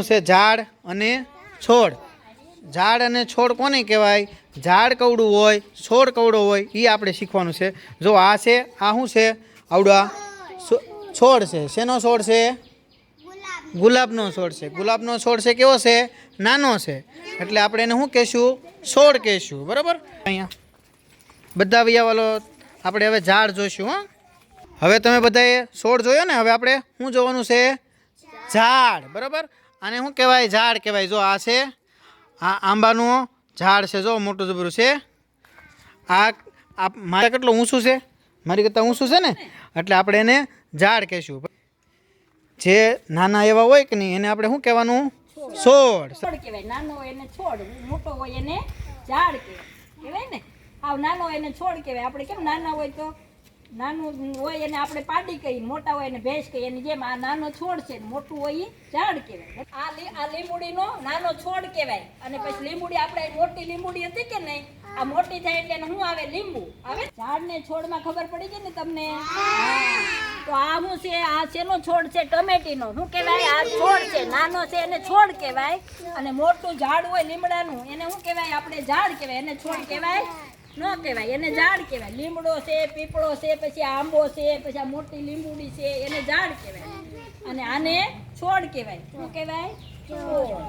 છે ઝાડ અને છોડ. ઝાડ અને છોડ કોને કહેવાય? ઝાડ કવડું હોય, છોડ કવડો હોય એ આપણે શીખવાનું છે. જો આ છે, આ શું છે? આવડા છોડ છે. શેનો છોડ છે? ગુલાબનો છોડ છે. ગુલાબનો છોડ છે કેવો છે? નાનો છે. એટલે આપણે એને શું કહેશું? છોડ કહેશું. બરાબર? અહીંયા. બધા વૈયાવાલો, આપણે હવે ઝાડ જોઈશું, હા. હવે તમે બધાએ છોડ જોયો ને? હવે આપણે શું જોવાનું છે? ઝાડ. બરાબર? આને શું કહેવાય ઝાડ કહેવાય. જો આ છે, આ આંબાનું ઝાડ છે, જો મોટું જબરું છે. આ મારે કેટલું ઊંચું છે? મારી કરતાં ઊંચું છે ને? એટલે આપણે એને ઝાડ કહેશું. જે નાના એવા હોય કે નહીં, એને આપણે શું કહેવાનું? છોડ. કહેવાય. નાનો હોય એને છોડ, મોટો હોય એને ઝાડ કહેવાય. ને? આવ નાનો એને છોડ કહેવાય. આપણે કેમ નાના હોય તો? નાનું હોય એને આપણે પાડી કહીએ મોટા હોય એને ભેંસ કહીએ એની જેમ આ નાનો છોડ છે મોટું હોય એ ઝાડ કહેવાય. આ લી- આ લીંબુડીનો નાનો છોડ કહેવાય. અને પછી લીંબુડી આપણે મોટી લીંબુડી હતી કે નહીં? આ મોટી થાય એટલે હું શું આવે? લીંબુ આવે? ઝાડ ને છોડમાં ખબર પડી ગઈ ને તમને? તો આ શું છે? આ શેનો છોડ છે? ટમેટીનો. શું કહેવાય? આ છોડ છે. નાનો છે એને છોડ કહેવાય. અને મોટું ઝાડ હોય લીમડાનું એને શું કહેવાય? આપણે ઝાડ કહેવાય. એને છોડ કહેવાય ન કહેવાય, એને ઝાડ કહેવાય. લીમડો છે, પીપળો છે, પછી આંબો છે, પછી આ મોટી લીંબુડી છે, એને ઝાડ કહેવાય. અને આને છોડ કહેવાય. શું કહેવાય? છોડ.